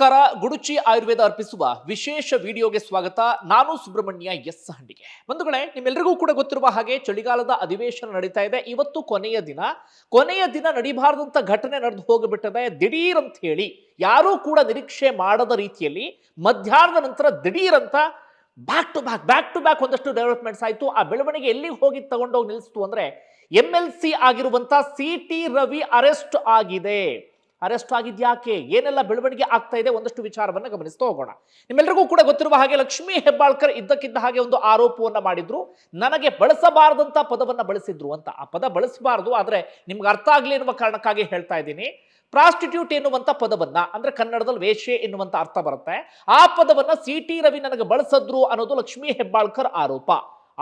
ನಮಸ್ಕಾರ. ಗುಡುಚಿ ಆಯುರ್ವೇದ ಅರ್ಪಿಸುವ ವಿಶೇಷ ವಿಡಿಯೋಗೆ ಸ್ವಾಗತ. ನಾನು ಸುಬ್ರಹ್ಮಣ್ಯ ಎಸ್ ಹಂಡಿಗೆ. ಬಂಧುಗಳೇ ನಿಮ್ಮೆಲ್ಲರಿಗೂ ಕೂಡ ಗೊತ್ತಿರುವ ಹಾಗೆ ಚಳಿಗಾಲದ ಅಧಿವೇಶನ ನಡೀತಾ ಇದೆ. ಇವತ್ತು ಕೊನೆಯ ದಿನ. ಕೊನೆಯ ದಿನ ನಡಿಬಾರದಂತ ಘಟನೆ ನಡೆದು ಹೋಗಿಬಿಟ್ಟದೆ. ದಿಢೀರ್ ಅಂತ ಹೇಳಿ, ಯಾರೂ ಕೂಡ ನಿರೀಕ್ಷೆ ಮಾಡದ ರೀತಿಯಲ್ಲಿ ಮಧ್ಯಾಹ್ನದ ನಂತರ ದಿಢೀರ್ ಅಂತ back to back back to back ಒಂದಷ್ಟು ಡೆವಲಪ್ಮೆಂಟ್ಸ್ ಆಯಿತು. ಆ ಬೆಳವಣಿಗೆ ಎಲ್ಲಿಗೆ ಹೋಗಿ ತಗೊಂಡೋಗಿ ನಿಲ್ಲಿಸ್ತು ಅಂದ್ರೆ ಎಂ ಎಲ್ ಸಿ ಆಗಿರುವಂತಹ ಸಿ ಟಿ ರವಿ ಅರೆಸ್ಟ್ ಆಗಿದೆ. ಅರೆಸ್ಟ್ ಆಗಿದ್ಯಾಕೆ? ಏನೆಲ್ಲ ಬೆಳವಣಿಗೆ ಆಗ್ತಾ ಇದೆ ಒಂದಷ್ಟು ವಿಚಾರವನ್ನು ಗಮನಿಸ್ತಾ ಹೋಗೋಣ. ನಿಮ್ಮೆಲ್ಲರಿಗೂ ಕೂಡ ಗೊತ್ತಿರುವ ಹಾಗೆ ಲಕ್ಷ್ಮೀ ಹೆಬ್ಬಾಳ್ಕರ್ ಇದ್ದಕ್ಕಿದ್ದ ಹಾಗೆ ಒಂದು ಆರೋಪವನ್ನು ಮಾಡಿದ್ರು. ನನಗೆ ಬಳಸಬಾರದಂತ ಪದವನ್ನು ಬಳಸಿದ್ರು ಅಂತ. ಆ ಪದ ಬಳಸಬಾರದು, ಆದರೆ ನಿಮ್ಗೆ ಅರ್ಥ ಆಗಲಿ ಎನ್ನುವ ಕಾರಣಕ್ಕಾಗಿ ಹೇಳ್ತಾ ಇದ್ದೀನಿ. ಪ್ರಾಸ್ಟಿಟ್ಯೂಟ್ ಎನ್ನುವಂಥ ಪದವನ್ನ, ಅಂದ್ರೆ ಕನ್ನಡದಲ್ಲಿ ವೇಶ್ಯೆ ಎನ್ನುವಂಥ ಅರ್ಥ ಬರುತ್ತೆ. ಆ ಪದವನ್ನ ಸಿ ಟಿ ರವಿ ನನಗೆ ಬಳಸಿದ್ರು ಅನ್ನೋದು ಲಕ್ಷ್ಮೀ ಹೆಬ್ಬಾಳ್ಕರ್ ಆರೋಪ.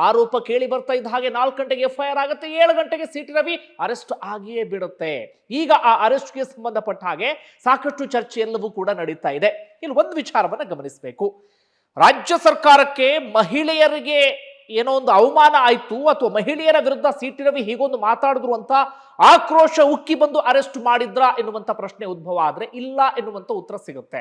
ಆರೋಪ ಕೇಳಿ ಬರ್ತಾ ಇದ್ದ ಹಾಗೆ ನಾಲ್ಕು ಗಂಟೆಗೆ ಎಫ್ ಐ ಆರ್ ಆಗುತ್ತೆ, ಏಳು ಗಂಟೆಗೆ ಸಿ ಟಿ ರವಿ ಅರೆಸ್ಟ್ ಆಗಿಯೇ ಬಿಡುತ್ತೆ. ಈಗ ಆ ಅರೆಸ್ಟ್ಗೆ ಸಂಬಂಧಪಟ್ಟ ಹಾಗೆ ಸಾಕಷ್ಟು ಚರ್ಚೆ ಎಲ್ಲವೂ ಕೂಡ ನಡೀತಾ ಇದೆ. ಇಲ್ಲಿ ಒಂದು ವಿಚಾರವನ್ನ ಗಮನಿಸಬೇಕು. ರಾಜ್ಯ ಸರ್ಕಾರಕ್ಕೆ ಮಹಿಳೆಯರಿಗೆ ಏನೋ ಒಂದು ಅವಮಾನ ಆಯ್ತು, ಅಥವಾ ಮಹಿಳೆಯರ ವಿರುದ್ಧ ಸಿ ಟಿ ರವಿ ಹೀಗೊಂದು ಮಾತಾಡಿದ್ರು ಅಂತ ಆಕ್ರೋಶ ಉಕ್ಕಿ ಬಂದು ಅರೆಸ್ಟ್ ಮಾಡಿದ್ರ ಎನ್ನುವಂತ ಪ್ರಶ್ನೆ ಉದ್ಭವ ಆದ್ರೆ ಇಲ್ಲ ಎನ್ನುವಂತ ಉತ್ತರ ಸಿಗುತ್ತೆ.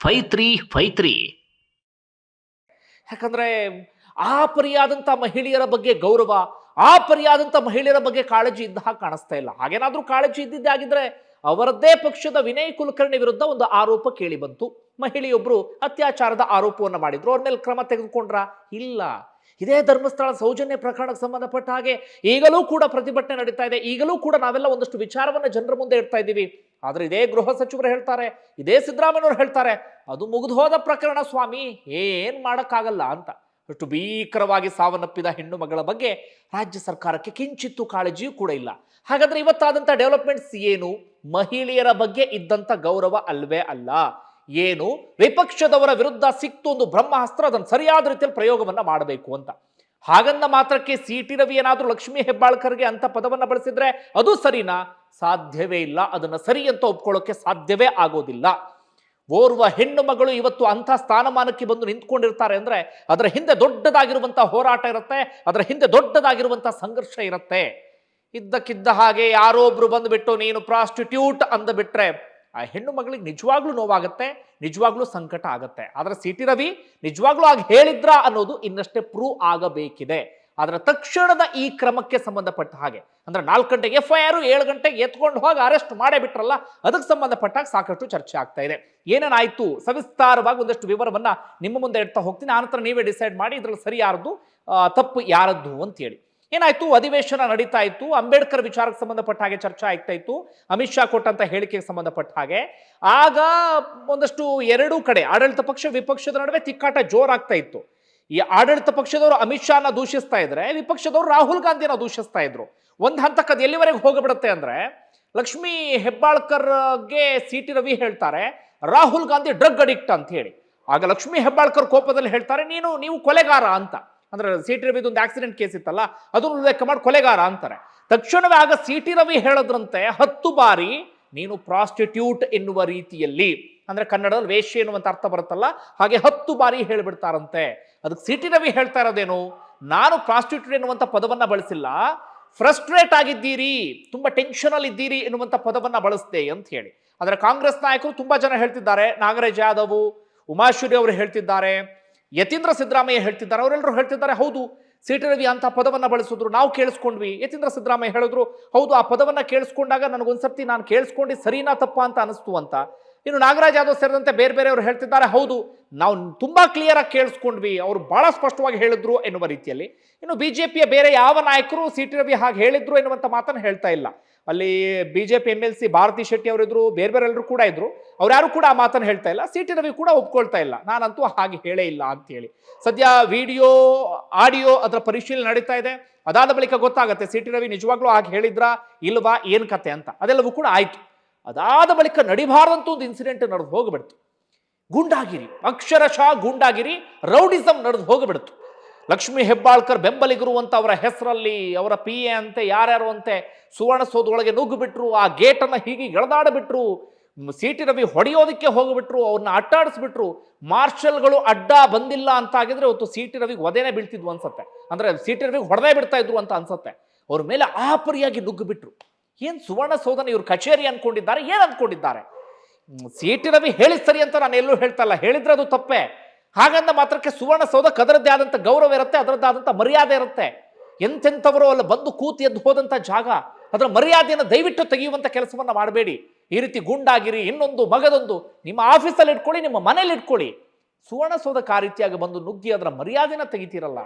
five three five three ಯಾಕಂದ್ರೆ ಆ ಪರಿಯಾದಂಥ ಮಹಿಳೆಯರ ಬಗ್ಗೆ ಗೌರವ, ಆ ಪರಿಯಾದಂಥ ಮಹಿಳೆಯರ ಬಗ್ಗೆ ಕಾಳಜಿ ಇದ್ದ ಹಾಗೆ ಕಾಣಿಸ್ತಾ ಇಲ್ಲ. ಹಾಗೇನಾದರೂ ಕಾಳಜಿ ಇದ್ದಿದ್ದೇ ಆಗಿದ್ರೆ ಅವರದ್ದೇ ಪಕ್ಷದ ವಿನಯ್ ಕುಲಕರ್ಣಿ ವಿರುದ್ಧ ಒಂದು ಆರೋಪ ಕೇಳಿ ಬಂತು ಮಹಿಳೆಯೊಬ್ಬರು ಅತ್ಯಾಚಾರದ ಆರೋಪವನ್ನು ಮಾಡಿದ್ರು. ಅವ್ರ ಮೇಲೆ ಕ್ರಮ ತೆಗೆದುಕೊಂಡ್ರ? ಇಲ್ಲ. ಇದೇ ಧರ್ಮಸ್ಥಳ ಸೌಜನ್ಯ ಪ್ರಕರಣಕ್ಕೆ ಸಂಬಂಧಪಟ್ಟ ಹಾಗೆ ಈಗಲೂ ಕೂಡ ಪ್ರತಿಭಟನೆ ನಡೀತಾ ಇದೆ. ಈಗಲೂ ಕೂಡ ನಾವೆಲ್ಲ ಒಂದಷ್ಟು ವಿಚಾರವನ್ನ ಜನರ ಮುಂದೆ ಇಡ್ತಾ ಇದ್ದೀವಿ. ಆದ್ರೆ ಇದೇ ಗೃಹ ಸಚಿವರು ಹೇಳ್ತಾರೆ, ಇದೇ ಸಿದ್ದರಾಮಯ್ಯವ್ರು ಹೇಳ್ತಾರೆ, ಅದು ಮುಗಿದು ಹೋದ ಪ್ರಕರಣ ಸ್ವಾಮಿ, ಏನ್ ಮಾಡೋಕ್ಕಾಗಲ್ಲ ಅಂತ. ಅಷ್ಟು ಭೀಕರವಾಗಿ ಸಾವನ್ನಪ್ಪಿದ ಹೆಣ್ಣು ಮಗಳ ಬಗ್ಗೆ ರಾಜ್ಯ ಸರ್ಕಾರಕ್ಕೆ ಕಿಂಚಿತ್ತು ಕಾಳಜಿಯೂ ಕೂಡ ಇಲ್ಲ. ಹಾಗಾದ್ರೆ ಇವತ್ತಾದಂಥ ಡೆವಲಪ್ಮೆಂಟ್ಸ್ ಏನು? ಮಹಿಳೆಯರ ಬಗ್ಗೆ ಇದ್ದಂಥ ಗೌರವ ಅಲ್ವೇ ಅಲ್ಲ. ಏನು? ವಿಪಕ್ಷದವರ ವಿರುದ್ಧ ಸಿಕ್ತು ಒಂದು ಬ್ರಹ್ಮಾಸ್ತ್ರ ಅದನ್ನು ಸರಿಯಾದ ರೀತಿಯಲ್ಲಿ ಪ್ರಯೋಗವನ್ನ ಮಾಡಬೇಕು ಅಂತ. ಹಾಗಂದ ಮಾತ್ರಕ್ಕೆ ಸಿ ಟಿ ರವಿ ಏನಾದರೂ ಲಕ್ಷ್ಮೀ ಹೆಬ್ಬಾಳ್ಕರ್ಗೆ ಅಂತ ಪದವನ್ನು ಬಳಸಿದ್ರೆ ಅದು ಸರಿನಾ? ಸಾಧ್ಯವೇ ಇಲ್ಲ. ಅದನ್ನು ಸರಿ ಅಂತ ಒಪ್ಕೊಳ್ಳೋಕೆ ಸಾಧ್ಯವೇ ಆಗೋದಿಲ್ಲ. ಓರ್ವ ಹೆಣ್ಣು ಮಗಳು ಇವತ್ತು ಅಂಥ ಸ್ಥಾನಮಾನಕ್ಕೆ ಬಂದು ನಿಂತ್ಕೊಂಡಿರ್ತಾರೆ ಅಂದರೆ ಅದರ ಹಿಂದೆ ದೊಡ್ಡದಾಗಿರುವಂಥ ಹೋರಾಟ ಇರುತ್ತೆ, ಅದರ ಹಿಂದೆ ದೊಡ್ಡದಾಗಿರುವಂಥ ಸಂಘರ್ಷ ಇರುತ್ತೆ. ಇದ್ದಕ್ಕಿದ್ದ ಹಾಗೆ ಯಾರೋ ಒಬ್ರು ಬಂದುಬಿಟ್ಟು, ನೀನು ಪ್ರಾಸ್ಟಿಟ್ಯೂಟ್ ಅಂದ್ಬಿಟ್ರೆ ಆ ಹೆಣ್ಣು ಮಗಳಿಗೆ ನಿಜವಾಗ್ಲೂ ನೋವಾಗುತ್ತೆ, ನಿಜವಾಗ್ಲೂ ಸಂಕಟ ಆಗುತ್ತೆ. ಆದ್ರೆ ಸಿ ಟಿ ರವಿ ನಿಜವಾಗ್ಲೂ ಆಗ ಹೇಳಿದ್ರ ಅನ್ನೋದು ಇನ್ನಷ್ಟೇ ಪ್ರೂವ್ ಆಗಬೇಕಿದೆ. ಅದರ ತಕ್ಷಣದ ಈ ಕ್ರಮಕ್ಕೆ ಸಂಬಂಧಪಟ್ಟ ಹಾಗೆ, ಅಂದ್ರೆ ನಾಲ್ಕು ಗಂಟೆಗೆ ಎಫ್ ಐ ಆರ್ ಏಳು ಗಂಟೆಗೆ ಎತ್ಕೊಂಡು ಹೋಗಿ ಅರೆಸ್ಟ್ ಮಾಡೇ ಬಿಟ್ರಲ್ಲ, ಅದಕ್ಕೆ ಸಂಬಂಧಪಟ್ಟಾಗ ಸಾಕಷ್ಟು ಚರ್ಚೆ ಆಗ್ತಾ ಇದೆ. ಏನೇನಾಯ್ತು? ಸವಿಸ್ತಾರವಾಗಿ ಒಂದಷ್ಟು ವಿವರವನ್ನ ನಿಮ್ಮ ಮುಂದೆ ಇಡ್ತಾ ಹೋಗ್ತೀನಿ. ಆನಂತರ ನೀವೇ ಡಿಸೈಡ್ ಮಾಡಿ ಇದ್ರಲ್ಲಿ ಸರಿ ಯಾರದ್ದು ತಪ್ಪು ಯಾರದ್ದು ಅಂತೇಳಿ. ಏನಾಯ್ತು? ಅಧಿವೇಶನ ನಡೀತಾ ಇತ್ತು. ಅಂಬೇಡ್ಕರ್ ವಿಚಾರಕ್ಕೆ ಸಂಬಂಧಪಟ್ಟ ಹಾಗೆ ಚರ್ಚೆ ಆಗ್ತಾ ಇತ್ತು. ಅಮಿತ್ ಶಾ ಕೊಟ್ಟಂತ ಹೇಳಿಕೆಗೆ ಸಂಬಂಧಪಟ್ಟ ಹಾಗೆ. ಆಗ ಒಂದಷ್ಟು ಎರಡೂ ಕಡೆ, ಆಡಳಿತ ಪಕ್ಷ, ವಿಪಕ್ಷದ ನಡುವೆ ತಿಕ್ಕಾಟ ಜೋರಾಗ್ತಾ ಇತ್ತು. ಈ ಆಡಳಿತ ಪಕ್ಷದವರು ಅಮಿತ್ ಶಾನ ದೂಷಿಸ್ತಾ ಇದ್ರೆ, ವಿಪಕ್ಷದವರು ರಾಹುಲ್ ಗಾಂಧಿನ ದೂಷಿಸ್ತಾ ಇದ್ರು. ಒಂದು ಹಂತಕ್ಕೆ ಅದು ಎಲ್ಲಿವರೆಗೆ ಹೋಗಿಬಿಡುತ್ತೆ ಅಂದ್ರೆ, ಲಕ್ಷ್ಮೀ ಹೆಬ್ಬಾಳ್ಕರ್ಗೆ ಸಿ ಟಿ ರವಿ ಹೇಳ್ತಾರೆ, ರಾಹುಲ್ ಗಾಂಧಿ ಡ್ರಗ್ ಅಡಿಕ್ಟ್ ಅಂತ ಹೇಳಿ. ಆಗ ಲಕ್ಷ್ಮೀ ಹೆಬ್ಬಾಳ್ಕರ್ ಕೋಪದಲ್ಲಿ ಹೇಳ್ತಾರೆ, ನೀನು, ನೀವು ಕೊಲೆಗಾರ ಅಂತ. ಅಂದ್ರೆ ಸಿ ಟಿ ರವಿದು ಒಂದು ಆಕ್ಸಿಡೆಂಟ್ ಕೇಸ್ ಇತ್ತಲ್ಲ, ಅದನ್ನು ಉಲ್ಲೇಖ ಮಾಡಿ ಕೊಲೆಗಾರ ಅಂತಾರೆ. ತಕ್ಷಣವೇ ಆಗ ಸಿ ಟಿ ರವಿ ಹೇಳದ್ರಂತೆ, ಹತ್ತು ಬಾರಿ ನೀನು ಪ್ರಾಸ್ಟಿಟ್ಯೂಟ್ ಎನ್ನುವ ರೀತಿಯಲ್ಲಿ, ಅಂದ್ರೆ ಕನ್ನಡದಲ್ಲಿ ವೇಶ್ಯ ಎನ್ನುವಂತ ಅರ್ಥ ಬರುತ್ತಲ್ಲ, ಹಾಗೆ ಹತ್ತು ಬಾರಿ ಹೇಳಿಬಿಡ್ತಾರಂತೆ. ಅದಕ್ಕೆ ಸಿ ಟಿ ರವಿ ಹೇಳ್ತಾ ಇರೋದೇನು, ನಾನು ಪ್ರಾಸ್ಟಿಟ್ಯೂಟ್ ಎನ್ನುವಂಥ ಪದವನ್ನ ಬಳಸಿಲ್ಲ ಫ್ರಸ್ಟ್ರೇಟ್ ಆಗಿದ್ದೀರಿ, ತುಂಬಾ ಟೆನ್ಷನ್ ಅಲ್ಲಿ ಇದ್ದೀರಿ ಎನ್ನುವಂತ ಪದವನ್ನ ಬಳಸಿದೆ ಅಂತ ಹೇಳಿ. ಆದರೆ ಕಾಂಗ್ರೆಸ್ ನಾಯಕರು ತುಂಬಾ ಜನ ಹೇಳ್ತಿದ್ದಾರೆ, ನಾಗರಾಜ್ ಯಾದವ್, ಉಮಾಶೂರಿ ಅವರು ಹೇಳ್ತಿದ್ದಾರೆ ಯತೀಂದ್ರ ಸಿದ್ದರಾಮಯ್ಯ ಹೇಳ್ತಿದ್ದಾರೆ ಅವರೆಲ್ಲರೂ ಹೇಳ್ತಿದ್ದಾರೆ, ಹೌದು ಸಿ ಟಿ ರವಿ ಅಂತ ಪದವನ್ನ ಬಳಸಿದ್ರು, ನಾವು ಕೇಳಿಸ್ಕೊಂಡ್ವಿ. ಯತೀಂದ್ರ ಸಿದ್ದರಾಮಯ್ಯ ಹೇಳಿದ್ರು, ಹೌದು, ಆ ಪದವನ್ನ ಕೇಳಿಸ್ಕೊಂಡಾಗ ನನಗೊಂದ್ಸರ್ತಿ ನಾನು ಕೇಳಿಸ್ಕೊಂಡು ಸರಿನಾ ತಪ್ಪ ಅಂತ ಅನಿಸ್ತು ಅಂತ. ಇನ್ನು ನಾಗರಾಜ್ ಯಾದವ್ ಸೇರಿದಂತೆ ಬೇರೆ ಬೇರೆಯವರು ಹೇಳ್ತಿದ್ದಾರೆ, ಹೌದು, ನಾವು ತುಂಬಾ ಕ್ಲಿಯರ್ ಆಗಿ ಕೇಳಿಸ್ಕೊಂಡ್ವಿ, ಅವರು ಬಹಳ ಸ್ಪಷ್ಟವಾಗಿ ಹೇಳಿದ್ರು ಎನ್ನುವ ರೀತಿಯಲ್ಲಿ. ಇನ್ನು ಬಿಜೆಪಿಯ ಬೇರೆ ಯಾವ ನಾಯಕರು ಸಿ ಟಿ ರವಿ ಹಾಗೆ ಹೇಳಿದ್ರು ಎನ್ನುವಂಥ ಮಾತನ್ನು ಹೇಳ್ತಾ ಇಲ್ಲ. ಅಲ್ಲಿ B J P M L C Bharati Shetty ಅವರಿದ್ರು, ಬೇರೆ ಬೇರೆ ಎಲ್ಲರೂ ಕೂಡ ಇದ್ರು. ಅವ್ರು ಯಾರು ಕೂಡ ಆ ಮಾತನ್ನು ಹೇಳ್ತಾ ಇಲ್ಲ. ಸಿ ಟಿ ರವಿ ಕೂಡ ಒಪ್ಕೊಳ್ತಾ ಇಲ್ಲ. ನಾನಂತೂ ಹಾಗೆ ಹೇಳೇ ಇಲ್ಲ ಅಂತ ಹೇಳಿ ಸದ್ಯ ವಿಡಿಯೋ, ಆಡಿಯೋ ಅದರ ಪರಿಶೀಲನೆ ನಡೀತಾ ಇದೆ. ಅದಾದ ಬಳಿಕ ಗೊತ್ತಾಗುತ್ತೆ, ಸಿ ಟಿ ರವಿ ನಿಜವಾಗ್ಲೂ ಹಾಗೆ ಹೇಳಿದ್ರ, ಇಲ್ವಾ, ಏನು ಕತೆ ಅಂತ. ಅದೆಲ್ಲವೂ ಕೂಡ ಆಯಿತು. ಅದಾದ ಬಳಿಕ ನಡಿಬಾರ್ದಂತ ಒಂದು ಇನ್ಸಿಡೆಂಟ್ ನಡೆದು ಹೋಗಿಬಿಡ್ತು. ಗುಂಡಾಗಿರಿ, ಅಕ್ಷರಶಃ ಗುಂಡಾಗಿರಿ ರೌಡಿಸಮ್ ನಡೆದು ಹೋಗಿಬಿಡ್ತು. ಲಕ್ಷ್ಮೀ ಹೆಬ್ಬಾಳ್ಕರ್ ಬೆಂಬಲಿಗರು ಅಂತ ಅವರ ಹೆಸರಲ್ಲಿ, ಅವರ ಪಿ ಎ ಅಂತೆ, ಯಾರ್ಯಾರು ಅಂತೆ ಸುವರ್ಣಸೌಧದೊಳಗೆ ನುಗ್ಗಿಬಿಟ್ರು, ಆ ಗೇಟನ್ನು ಹೀಗೆ ಎಳೆದಾಡಿಬಿಟ್ರು, ಸಿಟಿ ರವಿ ಹೊಡೆಯೋದಕ್ಕೆ ಹೋಗಿಬಿಟ್ರು ಅವ್ರನ್ನ ಅಟ್ಟಾಡಿಸ್ಬಿಟ್ರು ಮಾರ್ಷಲ್ಗಳು ಅಡ್ಡ ಬಂದಿಲ್ಲ ಅಂತ ಆಗಿದ್ರೆ ಅವತ್ತು ಸಿ ಟಿ ರವಿಗೆ ಒದೇನೆ ಬೀಳ್ತಿದ್ವು ಅನ್ಸತ್ತೆ. ಅಂದ್ರೆ ಸಿ ಟಿ ರವಿಗೆ ಹೊಡೆದೇ ಬಿಡ್ತಾ ಇದ್ರು ಅಂತ ಅನ್ಸತ್ತೆ. ಅವ್ರ ಮೇಲೆ ಆಪರಿಯಾಗಿ ನುಗ್ಗಿಬಿಟ್ರು. ಏನು ಸುವರ್ಣಸೌಧನ ಇವ್ರು ಕಚೇರಿ ಅನ್ಕೊಂಡಿದ್ದಾರೆ, ಏನು ಅನ್ಕೊಂಡಿದ್ದಾರೆ? ಸಿ ಟಿ ರವಿ ಹೇಳಿ ಸರಿ ಅಂತ ನಾನು ಎಲ್ಲೂ ಹೇಳ್ತಾ ಇಲ್ಲ. ಹೇಳಿದ್ರೆ ಅದು ತಪ್ಪೇ. ಹಾಗಂದ ಮಾತ್ರಕ್ಕೆ ಸುವರ್ಣಸೌಧ ಅದರದ್ದೇ ಆದಂಥ ಗೌರವ ಇರುತ್ತೆ, ಅದರದ್ದಾದಂಥ ಮರ್ಯಾದೆ ಇರುತ್ತೆ. ಎಂತೆಂಥವರು ಅಲ್ಲಿ, ಬಂದು ಕೂತು ಎದ್ದು ಹೋದಂಥ ಜಾಗ. ಅದರ ಮರ್ಯಾದೆಯನ್ನು ದಯವಿಟ್ಟು ತೆಗೆಯುವಂಥ ಕೆಲಸವನ್ನು ಮಾಡಬೇಡಿ. ಈ ರೀತಿ ಗುಂಡಾಗಿರಿ, ಇನ್ನೊಂದು, ಮಗದೊಂದು, ನಿಮ್ಮ ಆಫೀಸಲ್ಲಿ ಇಟ್ಕೊಳ್ಳಿ, ನಿಮ್ಮ ಮನೇಲಿ ಇಟ್ಕೊಳ್ಳಿ. ಸುವರ್ಣಸೌಧಕ್ಕೆ ಆ ರೀತಿಯಾಗಿ ಬಂದು ನುಗ್ಗಿ ಅದರ ಮರ್ಯಾದೆನ ತೆಗಿತೀರಲ್ಲ.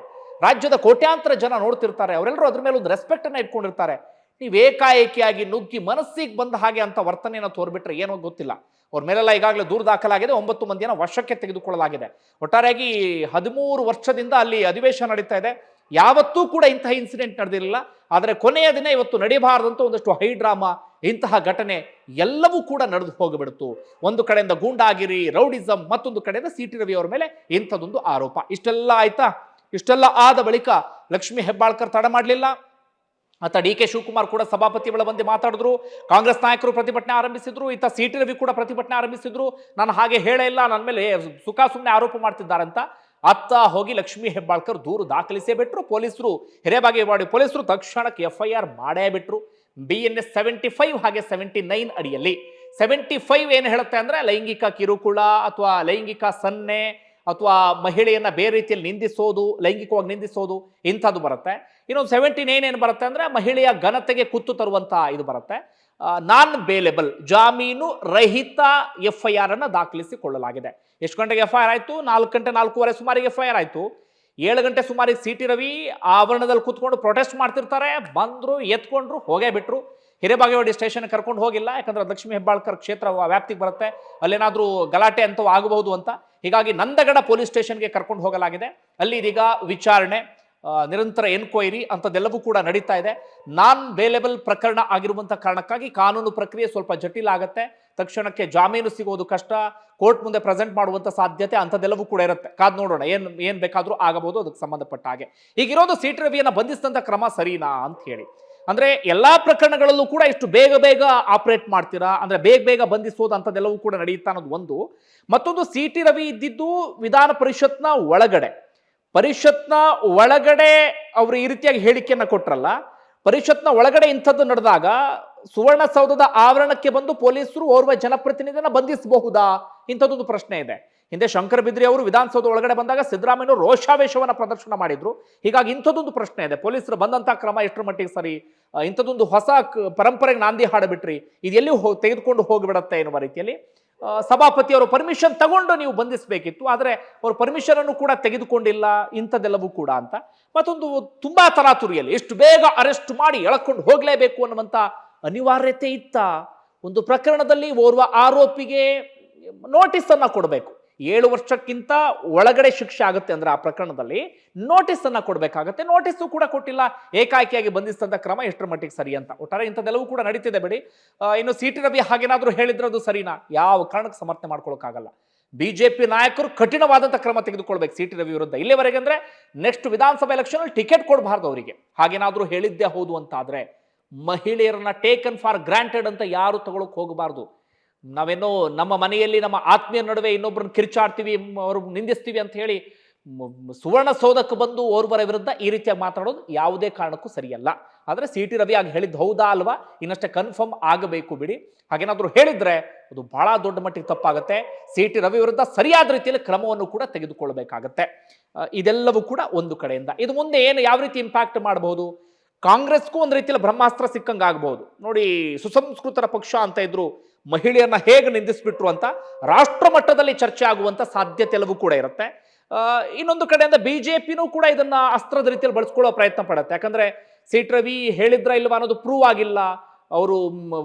ರಾಜ್ಯದ ಕೋಟ್ಯಾಂತರ ಜನ ನೋಡ್ತಿರ್ತಾರೆ, ಅವರೆಲ್ಲರೂ ಅದ್ರ ಮೇಲೆ ಒಂದು ರೆಸ್ಪೆಕ್ಟನ್ನು ಇಟ್ಕೊಂಡಿರ್ತಾರೆ. ನೀವು ಏಕಾಏಕಿಯಾಗಿ ನುಗ್ಗಿ ಮನಸ್ಸಿಗೆ ಬಂದ ಹಾಗೆ ಅಂತ ವರ್ತನೆಯನ್ನು ತೋರ್ಬಿಟ್ರೆ ಏನೋ ಗೊತ್ತಿಲ್ಲ. ಅವ್ರ ಮೇಲೆಲ್ಲ ಈಗಾಗಲೇ ದೂರು ದಾಖಲಾಗಿದೆ. ಒಂಬತ್ತು ಮಂದಿಯನ್ನು ವಶಕ್ಕೆ ತೆಗೆದುಕೊಳ್ಳಲಾಗಿದೆ. ಒಟ್ಟಾರೆಯಾಗಿ ಹದಿಮೂರು ವರ್ಷದಿಂದ ಅಲ್ಲಿ ಅಧಿವೇಶನ ನಡೀತಾ ಇದೆ. ಯಾವತ್ತೂ ಕೂಡ ಇಂತಹ ಇನ್ಸಿಡೆಂಟ್ ನಡೆದಿರಲಿಲ್ಲ. ಆದರೆ ಕೊನೆಯ ದಿನ ಇವತ್ತು ನಡೀಬಾರದಂತ ಒಂದಷ್ಟು ಹೈ ಡ್ರಾಮಾ ಇಂತಹ ಘಟನೆ ಎಲ್ಲವೂ ಕೂಡ ನಡೆದು ಹೋಗಿಬಿಡ್ತು. ಒಂದು ಕಡೆಯಿಂದ ಗೂಂಡಾಗಿರಿ ರೌಡಿಸಂ ಮತ್ತೊಂದು ಕಡೆಯಿಂದ ಸಿ ಟಿ ರವಿ ಅವರ ಮೇಲೆ ಇಂಥದ್ದೊಂದು ಆರೋಪ. ಇಷ್ಟೆಲ್ಲ ಆಯ್ತಾ? ಇಷ್ಟೆಲ್ಲ ಆದ ಬಳಿಕ ಲಕ್ಷ್ಮೀ ಹೆಬ್ಬಾಳ್ಕರ್ ತಡ ಮಾಡಲಿಲ್ಲ. ಆತ ಡಿ ಕೆ ಶಿವಕುಮಾರ್ ಕೂಡ ಸಭಾಪತಿಗಳ ಬಂದು ಮಾತಾಡಿದ್ರು. ಕಾಂಗ್ರೆಸ್ ನಾಯಕರು ಪ್ರತಿಭಟನೆ ಆರಂಭಿಸಿದ್ರು. ಇತ್ತ ಸಿ ಟಿ ರವಿ ಕೂಡ ಪ್ರತಿಭಟನೆ ಆರಂಭಿಸಿದ್ರು. ನಾನು ಹಾಗೆ ಹೇಳೇ ಇಲ್ಲ. ನನ್ನ ಮೇಲೆ ಸುಖ ಸುಮ್ಮನೆ ಆರೋಪ ಅಂತ ಅತ್ತ ಹೋಗಿ ಲಕ್ಷ್ಮೀ ಹೆಬ್ಬಾಳ್ಕರ್ ದೂರು ದಾಖಲಿಸೇ ಬಿಟ್ಟರು ಪೊಲೀಸರು ಹಿರೇಬಾಗೇವಾಡಿ ಪೊಲೀಸರು ತಕ್ಷಣಕ್ಕೆ ಎಫ್ ಐ ಆರ್ ಮಾಡೇ ಬಿಟ್ರು. B N S seventy five ಹಾಗೆ ಸೆವೆಂಟಿ ನೈನ್ ಅಡಿಯಲ್ಲಿ. ಸೆವೆಂಟಿ ಫೈವ್ ಏನು ಹೇಳುತ್ತೆ ಅಂದರೆ ಲೈಂಗಿಕ ಕಿರುಕುಳ ಅಥವಾ ಲೈಂಗಿಕ ಸನ್ನೆ ಅಥವಾ ಮಹಿಳೆಯನ್ನ ಬೇರೆ ರೀತಿಯಲ್ಲಿ ನಿಂದಿಸೋದು, ಲೈಂಗಿಕವಾಗಿ ನಿಂದಿಸೋದು ಇಂಥದ್ದು ಬರುತ್ತೆ. ಇನ್ನೊಂದು ಸೆವೆಂಟಿ ನೈನ್ ಏನು ಬರುತ್ತೆ ಅಂದ್ರೆ ಮಹಿಳೆಯ ಘನತೆಗೆ ಕುತ್ತು ತರುವಂತ ಇದು ಬರುತ್ತೆ. ನಾನ್ ಬೇಲೆಬಲ್ ಜಾಮೀನು ರಹಿತ ಎಫ್ ಐ ಆರ್ ಅನ್ನು ದಾಖಲಿಸಿಕೊಳ್ಳಲಾಗಿದೆ. ಎಷ್ಟು ಗಂಟೆಗೆ ಎಫ್ ಐ ಆರ್ ಆಯ್ತು? ನಾಲ್ಕು ಗಂಟೆ ನಾಲ್ಕೂವರೆ ಸುಮಾರಿಗೆ ಎಫ್ ಐ ಆರ್ ಆಯ್ತು. ಏಳು ಗಂಟೆ ಸುಮಾರಿಗೆ ಸಿ ಟಿ ರವಿ ಆವರಣದಲ್ಲಿ ಕೂತ್ಕೊಂಡು ಪ್ರೊಟೆಸ್ಟ್ ಮಾಡ್ತಿರ್ತಾರೆ. ಬಂದ್ರು, ಎತ್ಕೊಂಡ್ರು, ಹೋಗೇ ಬಿಟ್ರು. ಹಿರೇಬಾಗೇವಾಡಿ ಸ್ಟೇಷನ್ ಕರ್ಕೊಂಡು ಹೋಗಿಲ್ಲ. ಯಾಕಂದ್ರೆ ಲಕ್ಷ್ಮೀ ಹೆಬ್ಬಾಳ್ಕರ್ ಕ್ಷೇತ್ರ ವ್ಯಾಪ್ತಿಗೆ ಬರುತ್ತೆ. ಅಲ್ಲೇನಾದರೂ ಗಲಾಟೆ ಅಂತ ಆಗಬಹುದು ಅಂತ. ಹೀಗಾಗಿ ನಂದಗಡ ಪೊಲೀಸ್ ಸ್ಟೇಷನ್ಗೆ ಕರ್ಕೊಂಡು ಹೋಗಲಾಗಿದೆ. ಅಲ್ಲಿ ಇದೀಗ ವಿಚಾರಣೆ. ನಿರಂತರ ಎನ್ಕ್ವೈರಿ ಅಂಥದ್ದೆಲ್ಲವೂ ಕೂಡ ನಡೀತಾ ಇದೆ. ನಾನ್ ಬೇಲೆಬಲ್ ಪ್ರಕರಣ ಆಗಿರುವಂಥ ಕಾರಣಕ್ಕಾಗಿ ಕಾನೂನು ಪ್ರಕ್ರಿಯೆ ಸ್ವಲ್ಪ ಜಟಿಲ ಆಗುತ್ತೆ. ತಕ್ಷಣಕ್ಕೆ ಜಾಮೀನು ಸಿಗೋದು ಕಷ್ಟ. ಕೋರ್ಟ್ ಮುಂದೆ ಪ್ರೆಸೆಂಟ್ ಮಾಡುವಂಥ ಸಾಧ್ಯತೆ ಅಂಥದ್ದೆಲ್ಲವೂ ಕೂಡ ಇರುತ್ತೆ. ಕಾದ್ ನೋಡೋಣ, ಏನು ಏನು ಬೇಕಾದರೂ ಆಗಬಹುದು, ಅದಕ್ಕೆ ಸಂಬಂಧಪಟ್ಟ ಹಾಗೆ. ಈಗಿರೋದು ಸಿ ಟಿ ರವಿಯನ್ನು ಬಂಧಿಸಿದಂಥ ಕ್ರಮ ಸರಿನಾ ಅಂತ ಹೇಳಿ. ಅಂದ್ರೆ ಎಲ್ಲಾ ಪ್ರಕರಣಗಳಲ್ಲೂ ಕೂಡ ಇಷ್ಟು ಬೇಗ ಬೇಗ ಆಪರೇಟ್ ಮಾಡ್ತೀರಾ? ಅಂದ್ರೆ ಬೇಗ ಬೇಗ ಬಂಧಿಸೋದು ಅಂಥದ್ದೆಲ್ಲವೂ ಕೂಡ ನಡೆಯುತ್ತಾ ಅನ್ನೋದು ಒಂದು. ಮತ್ತೊಂದು ಸಿ ಟಿ ರವಿ ಇದ್ದಿದ್ದು ವಿಧಾನ ಪರಿಷತ್ನ ಒಳಗಡೆ. ಪರಿಷತ್ನ ಒಳಗಡೆ ಅವರು ಈ ರೀತಿಯಾಗಿ ಹೇಳಿಕೆಯನ್ನ ಕೊಟ್ರಲ್ಲ, ಪರಿಷತ್ನ ಒಳಗಡೆ ಇಂಥದ್ದು ನಡೆದಾಗ ಸುವರ್ಣಸೌಧದ ಆವರಣಕ್ಕೆ ಬಂದು ಪೊಲೀಸರು ಓರ್ವ ಜನಪ್ರತಿನಿಧಿನ ಬಂಧಿಸಬಹುದಾ? ಇಂಥದ್ದೊಂದು ಪ್ರಶ್ನೆ ಇದೆ. ಹಿಂದೆ ಶಂಕರ್ ಬಿದ್ರಿ ಅವರು ವಿಧಾನಸೌಧ ಒಳಗಡೆ ಬಂದಾಗ ಸಿದ್ದರಾಮಯ್ಯ ರೋಷಾವೇಶವನ್ನು ಪ್ರದರ್ಶನ ಮಾಡಿದ್ರು. ಹೀಗಾಗಿ ಇಂಥದ್ದೊಂದು ಪ್ರಶ್ನೆ ಇದೆ. ಪೊಲೀಸರು ಬಂದಂತಹ ಕ್ರಮ ಎಷ್ಟರ ಮಟ್ಟಿಗೆ ಸರಿ? ಇಂಥದ್ದೊಂದು ಹೊಸ ಪರಂಪರೆಗೆ ನಾಂದಿ ಹಾಡಬಿಟ್ರಿ. ಇದೆಲ್ಲಿ ಎಲ್ಲಿ ತೆಗೆದುಕೊಂಡು ಹೋಗಿಬಿಡತ್ತೆ ಎನ್ನುವ ರೀತಿಯಲ್ಲಿ ಆ, ಸಭಾಪತಿ ಅವರು ಪರ್ಮಿಷನ್ ತಗೊಂಡು ನೀವು ಬಂಧಿಸಬೇಕಿತ್ತು ಆದರೆ ಅವರು ಪರ್ಮಿಷನನ್ನು ಕೂಡ ತೆಗೆದುಕೊಂಡಿಲ್ಲ ಇಂಥದ್ದೆಲ್ಲವೂ ಕೂಡ ಅಂತ. ಮತ್ತೊಂದು ತುಂಬ ತರಾತುರಿಯಲ್ಲಿ ಎಷ್ಟು ಬೇಗ ಅರೆಸ್ಟ್ ಮಾಡಿ ಎಳ್ಕೊಂಡು ಹೋಗಲೇಬೇಕು ಅನ್ನುವಂಥ ಅನಿವಾರ್ಯತೆ ಇತ್ತ? ಒಂದು ಪ್ರಕರಣದಲ್ಲಿ ಓರ್ವ ಆರೋಪಿಗೆ ನೋಟಿಸನ್ನು ಕೊಡಬೇಕು. ಏಳು ವರ್ಷಕ್ಕಿಂತ ಒಳಗಡೆ ಶಿಕ್ಷೆ ಆಗುತ್ತೆ ಅಂದ್ರೆ ಆ ಪ್ರಕರಣದಲ್ಲಿ ನೋಟಿಸ್ ಅನ್ನ ಕೊಡಬೇಕಾಗತ್ತೆ. ನೋಟಿಸ್ ಕೂಡ ಕೊಟ್ಟಿಲ್ಲ. ಏಕಾಏಕಿಯಾಗಿ ಬಂಧಿಸಿದಂಥ ಕ್ರಮ ಎಷ್ಟರ ಮಟ್ಟಿಗೆ ಸರಿ ಅಂತ. ಒಟ್ಟಾರೆ ಇಂಥದ್ದೆಲ್ಲವೂ ಕೂಡ ನಡೀತಿದೆ ಬಿಡಿ. ಇನ್ನು ಸಿ ಟಿ ರವಿ ಹಾಗೇನಾದ್ರೂ ಹೇಳಿದ್ರೆ ಅದು ಸರಿನಾ? ಯಾವ ಕಾರಣಕ್ಕೆ ಸಮರ್ಥನೆ ಮಾಡ್ಕೊಳಕ್ಕಾಗಲ್ಲ. ಬಿಜೆಪಿ ನಾಯಕರು ಕಠಿಣವಾದಂಥ ಕ್ರಮ ತೆಗೆದುಕೊಳ್ಬೇಕು ಸಿ ಟಿ ರವಿ ವಿರುದ್ಧ. ಇಲ್ಲಿವರೆಗೆ ಅಂದ್ರೆ ನೆಕ್ಸ್ಟ್ ವಿಧಾನಸಭಾ ಎಲೆಕ್ಷನ್ ಟಿಕೆಟ್ ಕೊಡಬಾರ್ದು ಅವರಿಗೆ. ಹಾಗೇನಾದ್ರೂ ಹೇಳಿದ್ದೇ ಹೌದು ಅಂತ ಮಹಿಳೆಯರನ್ನ ಟೇಕನ್ ಫಾರ್ ಗ್ರಾಂಟೆಡ್ ಅಂತ ಯಾರು ತಗೊಳಕ್ ಹೋಗಬಾರ್ದು. ನಾವೇನೋ ನಮ್ಮ ಮನೆಯಲ್ಲಿ ನಮ್ಮ ಆತ್ಮೀಯ ನಡುವೆ ಇನ್ನೊಬ್ಬರನ್ನ ಕಿರ್ಚಾಡ್ತೀವಿ ಅವರು ನಿಂದಿಸ್ತೀವಿ ಅಂತ ಹೇಳಿ ಸುವರ್ಣ ಸುವರ್ಣಸೌಧಕ್ಕೆ ಬಂದು ಓರ್ವರ ವಿರುದ್ಧ ಈ ರೀತಿಯಾಗಿ ಮಾತಾಡೋದು ಯಾವುದೇ ಕಾರಣಕ್ಕೂ ಸರಿಯಲ್ಲ. ಆದರೆ ಸಿ ಟಿ ರವಿ ಆಗ ಹೇಳಿದ್ದು ಹೌದಾ ಅಲ್ವಾ? ಇನ್ನಷ್ಟೇ ಕನ್ಫರ್ಮ್ ಆಗಬೇಕು ಬಿಡಿ. ಹಾಗೇನಾದರೂ ಹೇಳಿದ್ರೆ ಅದು ಬಹಳ ದೊಡ್ಡ ಮಟ್ಟಿಗೆ ತಪ್ಪಾಗುತ್ತೆ. ಸಿ ಟಿ ರವಿ ವಿರುದ್ಧ ಸರಿಯಾದ ರೀತಿಯಲ್ಲಿ ಕ್ರಮವನ್ನು ಕೂಡ ತೆಗೆದುಕೊಳ್ಬೇಕಾಗತ್ತೆ. ಇದೆಲ್ಲವೂ ಕೂಡ ಒಂದು ಕಡೆಯಿಂದ. ಇದು ಮುಂದೆ ಏನು ಯಾವ ರೀತಿ ಇಂಪ್ಯಾಕ್ಟ್ ಮಾಡಬಹುದು? ಕಾಂಗ್ರೆಸ್ಗೂ ಒಂದು ರೀತಿಯಲ್ಲಿ ಬ್ರಹ್ಮಾಸ್ತ್ರ ಸಿಕ್ಕಂಗೆ ಆಗಬಹುದು ನೋಡಿ, ಸುಸಂಸ್ಕೃತರ ಪಕ್ಷ ಅಂತ ಇದ್ರು ಮಹಿಳೆಯರನ್ನ ಹೇಗೆ ನಿಂದಿಸ್ಬಿಟ್ರು ಅಂತ ರಾಷ್ಟ್ರ ಮಟ್ಟದಲ್ಲಿ ಚರ್ಚೆ ಆಗುವಂತ ಸಾಧ್ಯತೆ ಎಲ್ಲವೂ ಕೂಡ ಇರುತ್ತೆ. ಇನ್ನೊಂದು ಕಡೆಯಿಂದ ಬಿಜೆಪಿನೂ ಕೂಡ ಇದನ್ನ ಅಸ್ತ್ರದ ರೀತಿಯಲ್ಲಿ ಬಳಸ್ಕೊಳ್ಳೋ ಪ್ರಯತ್ನ ಪಡುತ್ತೆ. ಯಾಕಂದ್ರೆ ಸೀಟ್ ರವಿ ಹೇಳಿದ್ರ ಇಲ್ವಾ ಅನ್ನೋದು ಪ್ರೂವ್ ಆಗಿಲ್ಲ. ಅವರು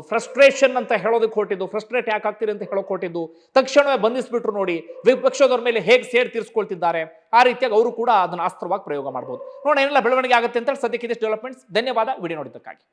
ಫ್ರಸ್ಟ್ರೇಷನ್ ಅಂತ ಹೇಳೋದಕ್ಕೆ ಕೊಟ್ಟಿದ್ದು ಫ್ರಸ್ಟ್ರೇಟ್ ಯಾಕೆ ಆಗ್ತೀರಿ ಅಂತ ಹೇಳೋಕೆ ಕೊಟ್ಟಿದ್ದು ತಕ್ಷಣವೇ ಬಂಧಿಸ್ಬಿಟ್ರು ನೋಡಿ, ವಿಪಕ್ಷದವ್ರ ಮೇಲೆ ಹೇಗೆ ಸೇರ್ ತೀರಿಸ್ಕೊಳ್ತಿದ್ದಾರೆ, ಆ ರೀತಿಯಾಗಿ ಅವರು ಕೂಡ ಅದನ್ನ ಅಸ್ತ್ರವಾಗಿ ಪ್ರಯೋಗ ಮಾಡ್ಬೋದು. ನೋಡೋಣ ಏನೆಲ್ಲ ಬೆಳವಣಿಗೆ ಆಗುತ್ತೆ ಅಂತ ಹೇಳಿ ಸದ್ಯಕ್ಕೆ ಇದಿಷ್ಟು ಡೆವಲಪ್ಮೆಂಟ್ಸ್ ಧನ್ಯವಾದ. ವಿಡಿಯೋ ನೋಡಿದ್ದಕ್ಕಾಗಿ.